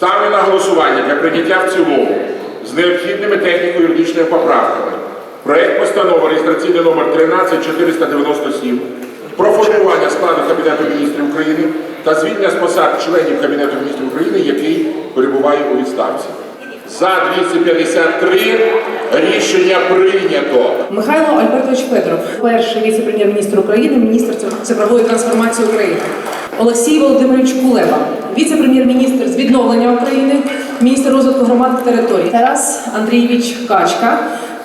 Ставлю на голосування для прийняття в цілому з необхідними техніко-юридичними поправками проект постанови реєстраційний номер 13497 про формування складу Кабінету міністрів України та звільнення з посад членів Кабінету міністрів України, який перебуває у відставці. За 253 рішення прийнято. Михайло Альбертович Федоров, перший віце-прем'єр-міністр України, міністр цифрової трансформації України. Олексій Володимирович Кулеба, віце-прем'єр-міністр з відновлення України, міністр розвитку громад та територій. Тарас Андрійович Качка,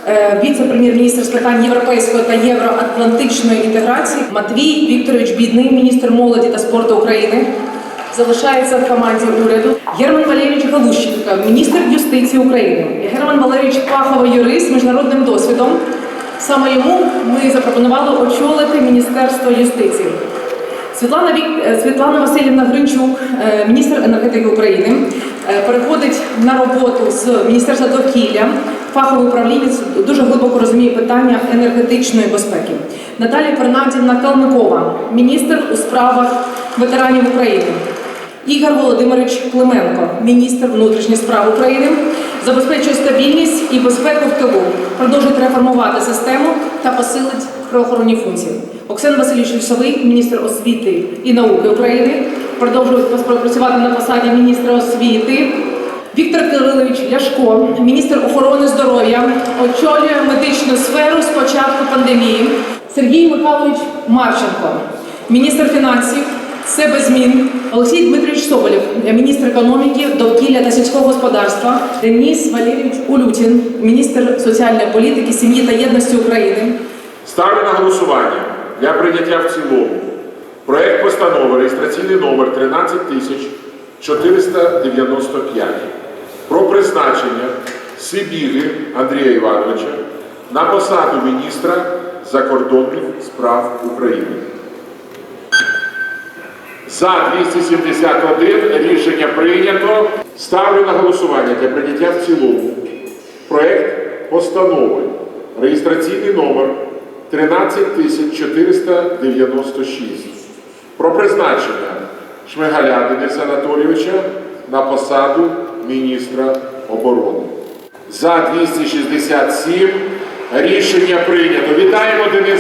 е, віце-прем'єр-міністр з питань європейської та євроатлантичної інтеграції. Матвій Вікторович Бідний, міністр молоді та спорту України. Залишається в команді уряду Герман Валерійович Галущенко, міністр юстиції України. Герман Валерійович Пахова, юрист з міжнародним досвідом. Саме йому ми запропонували очолити Міністерство юстиції. Світлана Вік... е, Світлана Васильівна Гринчук, е, міністр енергетики України, е, переходить на роботу з Міністерства довкілля. Фаховий управлінець дуже глибоко розуміє питання енергетичної безпеки. Наталія Фернандівна Калмикова, міністр у справах ветеранів України. Ігор Володимирович Клименко, міністр внутрішніх справ України, забезпечує стабільність і безпеку в тилу, продовжує реформувати систему та посилить правоохоронні функції. Оксан Васильович Лісовий, міністр освіти і науки України, продовжує працювати на посаді міністра освіти. Віктор Кирилович Ляшко, міністр охорони здоров'я, очолює медичну сферу з початку пандемії. Сергій Михайлович Марченко, міністр фінансів. Це без змін. Олексій Дмитрович Соболєв, міністр економіки, довкілля та сільського господарства. Деніс Валерійович Улютін, міністр соціальної політики, сім'ї та єдності України. Ставлю на голосування для прийняття в цілому проект постанови реєстраційний номер 13495 про призначення Сибіги Андрія Івановича на посаду міністра закордонних справ України. За 271 рішення прийнято. Ставлю на голосування для прийняття в цілому проект постанови реєстраційний номер 13496 про призначення Шмигаля Дениса Анатолійовича на посаду міністра оборони. За 267 рішення прийнято. Вітаємо Дениса.